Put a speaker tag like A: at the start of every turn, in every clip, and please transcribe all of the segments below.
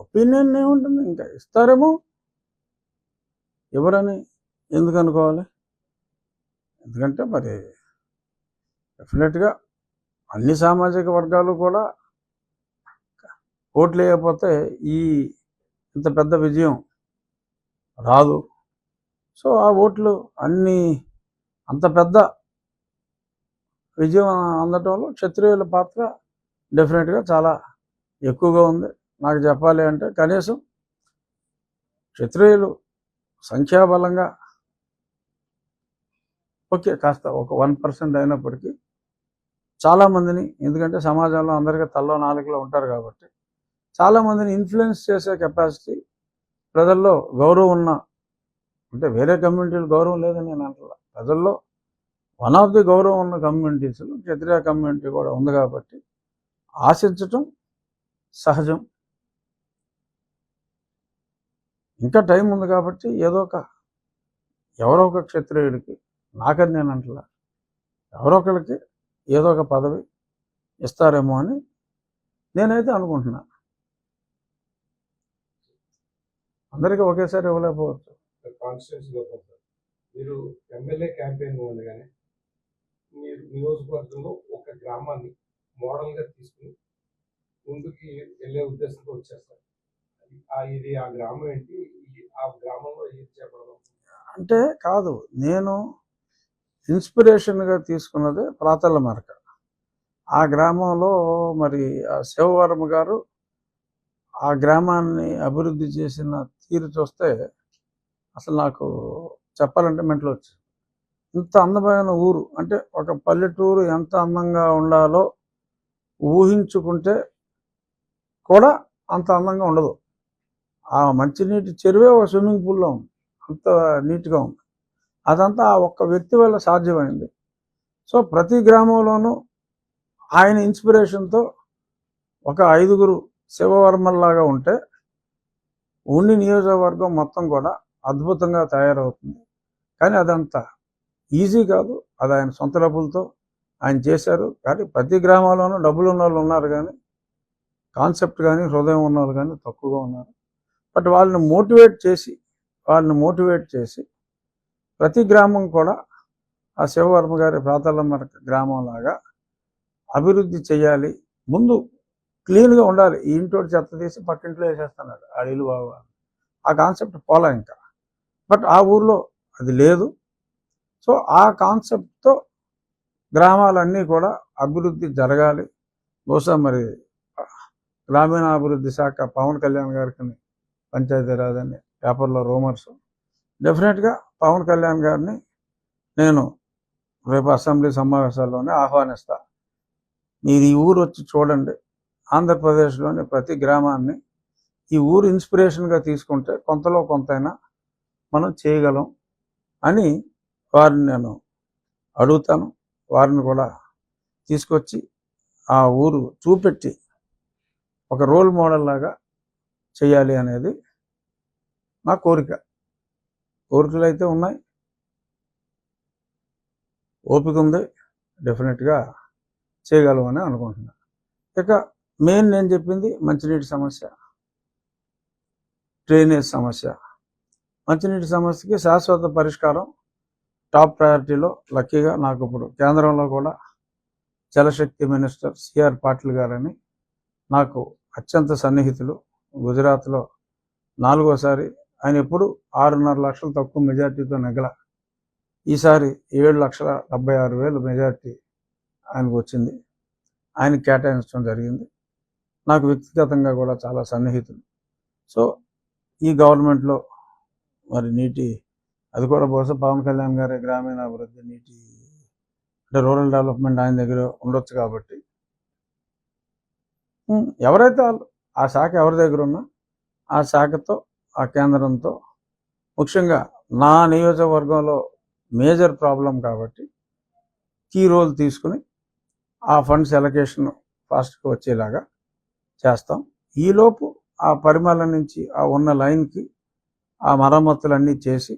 A: Opinion ఏముంటుంది? ఇంకా ఇస్తారేమో? ఎవరని ఎందుకు అనుకోవాలి? ఎందుకంటే మరి డెఫినెట్గా అన్ని సామాజిక వర్గాలు కూడా ఓట్లు వేయకపోతే ఈ ఇంత పెద్ద విజయం రాదు. సో ఆ ఓట్లు అన్ని అంత పెద్ద విజయం అందటంలో క్షత్రియుల పాత్ర డెఫినెట్గా చాలా ఎక్కువగా ఉంది. నాకు చెప్పాలి అంటే కనీసం క్షత్రియులు సంఖ్యాబలంగా ఓకే కాస్త ఒక వన్ పర్సెంట్ అయినప్పటికీ చాలామందిని ఎందుకంటే సమాజంలో అందరికీ తల్లో నాలుగులో ఉంటారు కాబట్టి చాలామందిని ఇన్ఫ్లుయెన్స్ చేసే కెపాసిటీ ప్రజల్లో గౌరవం ఉన్న అంటే వేరే కమ్యూనిటీలు గౌరవం లేదని నేను అంటున్నా ప్రజల్లో వన్ ఆఫ్ ది గౌరవం ఉన్న కమ్యూనిటీస్లో క్షత్రియ కమ్యూనిటీ కూడా ఉంది కాబట్టి ఆశించటం సహజం. ఇంకా టైం ఉంది కాబట్టి ఏదో ఒక ఎవరో ఒక క్షత్రియుడికి నాకని నేను అంటలా ఎవరో ఒకరికి ఏదో ఒక పదవి ఇస్తారేమో అని నేనైతే అనుకుంటున్నాను అందరికీ ఒకేసారి ఇవ్వలేకపోవచ్చు.
B: మీరు ఎమ్మెల్యే క్యాంపెయిన్ ఉండగానే మీరు నియోజకవర్గంలో ఒక గ్రామాన్ని మోడల్గా తీసుకుని ముందుకి వెళ్ళే ఉద్దేశంతో వచ్చేస్తారు. ఇది ఆ గ్రామం ఏంటి? ఆ గ్రామంలో ఏది చెప్పడం
A: అంటే కాదు నేను ఇన్స్పిరేషన్గా తీసుకున్నది ప్రాతల మరక. ఆ గ్రామంలో మరి ఆ శివవరమ గారు ఆ గ్రామాన్ని అభివృద్ధి చేసిన తీరు చూస్తే అసలు నాకు చెప్పాలంటే మెంట్లో వచ్చింది ఇంత అందమైన ఊరు అంటే ఒక పల్లెటూరు ఎంత అందంగా ఉండాలో ఊహించుకుంటే కూడా అంత అందంగా ఉండదు. ఆ మంచినీటి చెరువే ఒక స్విమ్మింగ్ పూల్లో ఉంది. అంత నీట్గా ఉంది. అదంతా ఆ ఒక్క వ్యక్తి వల్ల సాధ్యమైంది. సో ప్రతి గ్రామంలోనూ ఆయన ఇన్స్పిరేషన్తో ఒక ఐదుగురు శివవర్మల్లాగా ఉంటే ఉండి నియోజకవర్గం మొత్తం కూడా అద్భుతంగా తయారవుతుంది. కానీ అదంతా ఈజీ కాదు. అది ఆయన సొంత డబ్బులతో ఆయన చేశారు. కానీ ప్రతి గ్రామాల్లోనూ డబ్బులు ఉన్న వాళ్ళు ఉన్నారు కానీ కాన్సెప్ట్ కానీ హృదయం ఉన్న వాళ్ళు కానీ తక్కువగా ఉన్నారు. బట్ వాళ్ళని మోటివేట్ చేసి వాళ్ళని మోటివేట్ చేసి ప్రతి గ్రామం కూడా ఆ శివవర్మ గారి ప్రాతలమ్మ గ్రామం లాగా అభివృద్ధి చేయాలి. ముందు క్లీన్గా ఉండాలి. ఈ ఇంటోటి చెత్త తీసి పక్కింట్లో వేసేస్తున్నాడు ఆ ఇల్లు బాబు ఆ కాన్సెప్ట్ పోలా ఇంకా. బట్ ఆ ఊర్లో అది లేదు. సో ఆ కాన్సెప్ట్తో గ్రామాలన్నీ కూడా అభివృద్ధి జరగాలి. బహుశా మరి గ్రామీణాభివృద్ధి శాఖ పవన్ కళ్యాణ్ గారికి పంచాయతీరాజ్ అని పేపర్లో రూమర్స్. డెఫినెట్గా పవన్ కళ్యాణ్ గారిని నేను రేపు అసెంబ్లీ సమావేశాల్లోనే ఆహ్వానిస్తా. మీరు ఈ ఊరు వచ్చి చూడండి. ఆంధ్రప్రదేశ్లోని ప్రతి గ్రామాన్ని ఈ ఊరు ఇన్స్పిరేషన్గా తీసుకుంటే కొంతలో కొంతైనా మనం చేయగలం అని వారిని నేను అడుగుతాను. వారిని కూడా తీసుకొచ్చి ఆ ఊరు చూపెట్టి ఒక రోల్ మోడల్ లాగా చేయాలి అనేది నా కోరిక. కోరికలు అయితే ఉన్నాయి. ఓపిక ఉంది. డెఫినెట్గా చేయగలమని అనుకుంటున్నాను ఇక మెయిన్ నేను చెప్పింది మంచినీటి సమస్య. డ్రైనేజ్ సమస్య. మంచినీటి సమస్యకి శాశ్వత పరిష్కారం టాప్ ప్రయారిటీలో లక్కీగా నాకు ఇప్పుడు కేంద్రంలో కూడా జలశక్తి మినిస్టర్ సిఆర్ పాటిల్ గారని నాకు అత్యంత సన్నిహితులు గుజరాత్లో నాలుగోసారి. ఆయన ఎప్పుడు ఆరున్నర లక్షలు తక్కువ మెజార్టీతో నెగల ఈసారి ఏడు లక్షల డెబ్బై ఆరు వేలు మెజార్టీ ఆయనకు వచ్చింది. ఆయన కేటాయించడం జరిగింది. నాకు వ్యక్తిగతంగా కూడా చాలా సన్నిహితులు. సో ఈ గవర్నమెంట్లో మరి నీటి అది కూడా బహుశా పవన్ కళ్యాణ్ గారి గ్రామీణాభివృద్ధి నీటి అంటే రూరల్ డెవలప్మెంట్ ఆయన దగ్గర ఉండొచ్చు కాబట్టి. ఎవరైతే వాళ్ళు ఆ శాఖ ఎవరి దగ్గర ఉన్నా ఆ శాఖతో ఆ కేంద్రంతో ముఖ్యంగా నా నియోజకవర్గంలో మేజర్ ప్రాబ్లం కాబట్టి కీ రోల్ తీసుకుని ఆ ఫండ్స్ ఎలకేషన్ ఫాస్ట్గా వచ్చేలాగా చేస్తాం. ఈలోపు ఆ పరిమళ నుంచి ఆ ఉన్న లైన్కి ఆ మరమ్మతులన్నీ చేసి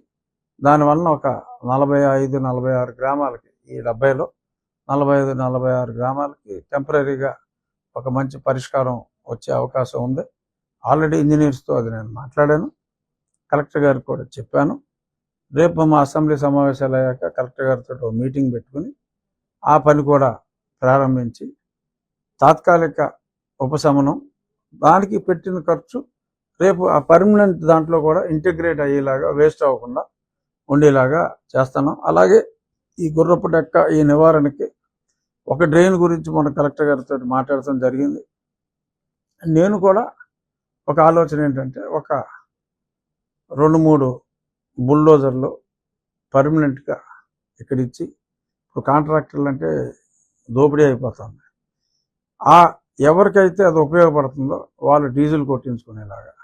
A: దానివలన ఒక నలభై ఐదు నలభై ఆరు గ్రామాలకి ఈ డెబ్బైలో నలభై ఐదు నలభై ఆరు గ్రామాలకి టెంపరీగా ఒక మంచి పరిష్కారం వచ్చే అవకాశం ఉంది. ఆల్రెడీ ఇంజనీర్స్తో అది నేను మాట్లాడాను. కలెక్టర్ గారికి కూడా చెప్పాను. రేపు మా అసెంబ్లీ సమావేశాలు అయ్యాక కలెక్టర్ గారితో ఒక మీటింగ్ పెట్టుకుని ఆ పని కూడా ప్రారంభించి తాత్కాలిక ఉపశమనం దానికి పెట్టిన ఖర్చు రేపు ఆ పర్మనెంట్ దాంట్లో కూడా ఇంటిగ్రేట్ అయ్యేలాగా వేస్ట్ అవ్వకుండా ఉండేలాగా చేస్తాను అలాగే ఈ గుర్రపు డెక్క ఈ నివారణకి ఒక డ్రైన్ గురించి మన కలెక్టర్ గారితో మాట్లాడటం జరిగింది. నేను కూడా ఒక ఆలోచన ఏంటంటే ఒక రెండు మూడు బుల్డోజర్లు పర్మనెంట్గా ఇక్కడ ఇచ్చి ఇప్పుడు కాంట్రాక్టర్లు అంటే దోపిడీ అయిపోతుంది. ఆ ఎవరికైతే అది ఉపయోగపడుతుందో వాళ్ళు డీజిల్ కొట్టించుకునేలాగా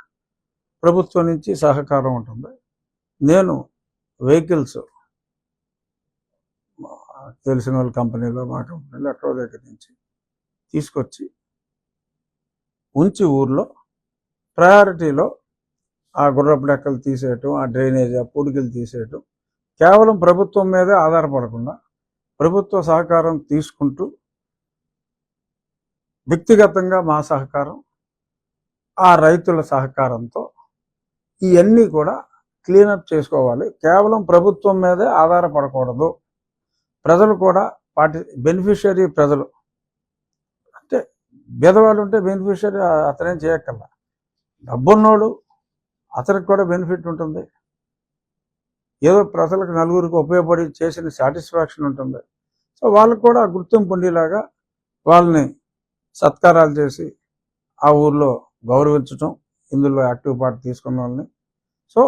A: ప్రభుత్వం నుంచి సహకారం ఉంటుంది. నేను వెహికల్స్ తెలిసిన వాళ్ళ కంపెనీలో మా కంపెనీలో ఎక్కడో దగ్గర నుంచి తీసుకొచ్చి ఉంచి ఊర్లో ప్రయారిటీలో ఆ గుర్రపు డెక్కలు తీసేయటం ఆ డ్రైనేజ్ ఆ పూడికలు తీసేయటం కేవలం ప్రభుత్వం మీదే ఆధారపడకుండా ప్రభుత్వ సహకారం తీసుకుంటూ వ్యక్తిగతంగా మా సహకారం ఆ రైతుల సహకారంతో ఇవన్నీ కూడా క్లీనప్ చేసుకోవాలి. కేవలం ప్రభుత్వం మీదే ఆధారపడకూడదు. ప్రజలు కూడా పాటి బెనిఫిషియరీ ప్రజలు అంటే ఉంటే బెనిఫిషియరీ అతనేం చేయక్కల్లా డబ్బున్నోడు అతనికి కూడా బెనిఫిట్ ఉంటుంది. ఏదో ప్రజలకు నలుగురికి ఉపయోగపడి చేసిన సాటిస్ఫాక్షన్ ఉంటుంది. సో వాళ్ళకు కూడా గుర్తింపు ఉండేలాగా వాళ్ళని సత్కారాలు చేసి ఆ ఊర్లో గౌరవించటం ఇందులో యాక్టివ్ పార్ట్ తీసుకున్న వాళ్ళని. సో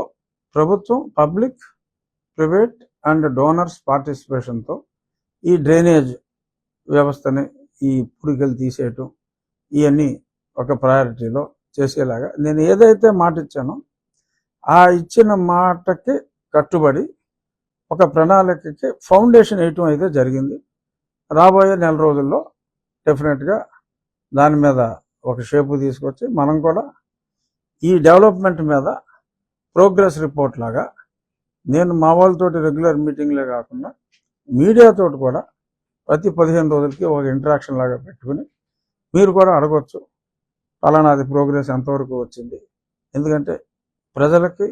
A: ప్రభుత్వం పబ్లిక్ ప్రైవేట్ అండ్ డోనర్స్ పార్టిసిపేషన్తో ఈ డ్రైనేజ్ వ్యవస్థని ఈ పుడికలు తీసేయటం ఇవన్నీ ఒక ప్రయారిటీలో చేసేలాగా నేను ఏదైతే మాట ఇచ్చానో ఆ ఇచ్చిన మాటకి కట్టుబడి ఒక ప్రణాళికకి ఫౌండేషన్ వేయటం అయితే జరిగింది. రాబోయే నెల రోజుల్లో డెఫినెట్గా దాని మీద ఒక షేపు తీసుకొచ్చి మనం కూడా ఈ డెవలప్మెంట్ మీద ప్రోగ్రెస్ రిపోర్ట్ లాగా నేను మా వాళ్ళతోటి రెగ్యులర్ మీటింగ్లే కాకుండా మీడియాతో కూడా ప్రతి పదిహేను రోజులకి ఒక ఇంటరాక్షన్ లాగా పెట్టుకుని మీరు కూడా అడగొచ్చు. పలానాది ప్రోగ్రెస్ ఎంతవరకు వచ్చింది. ఎందుకంటే ప్రజలకి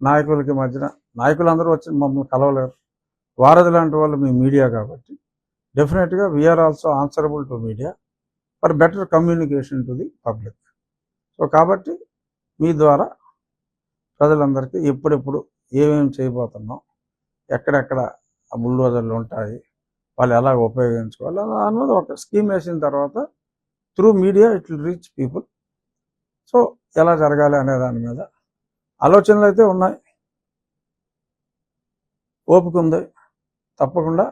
A: నాయకులకి మధ్యన నాయకులందరూ వచ్చి మమ్మల్ని కలవలేరు. వారధి లాంటి వాళ్ళు మీ మీడియా కాబట్టి. డెఫినెట్గా we are also answerable to media for better communication to the public so కాబట్టి మీ ద్వారా ప్రజలందరికీ ఎప్పుడెప్పుడు ఏమేమి చేయబోతున్నాం ఎక్కడెక్కడ ఆ బుల్డోజర్లు ఉంటాయి వాళ్ళు ఎలా ఉపయోగించుకోవాలి అన్నది ఒక స్కీమ్ వేసిన తర్వాత through media it will reach people so ఎలా జరగాలి అనే దాని మీద ఆలోచనలు అయితే ఉన్నాయి. ఓపిక ఉంది. తప్పకుండా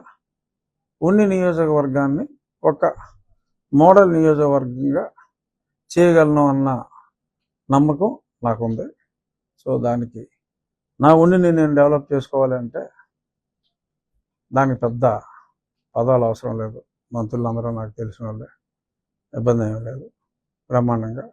A: ఉన్ని నియోజకవర్గాన్ని ఒక మోడల్ నియోజకవర్గంగా చేయగలను అన్న నమ్మకం నాకుంది. సో దానికి నా ఉండిని నేను డెవలప్ చేసుకోవాలంటే దానికి పెద్ద పదాలు అవసరం లేదు. మంత్రులందరూ నాకు తెలిసిన వాళ్ళే. ఇబ్బంది ఏమీ లేదు. బ్రహ్మాండంగా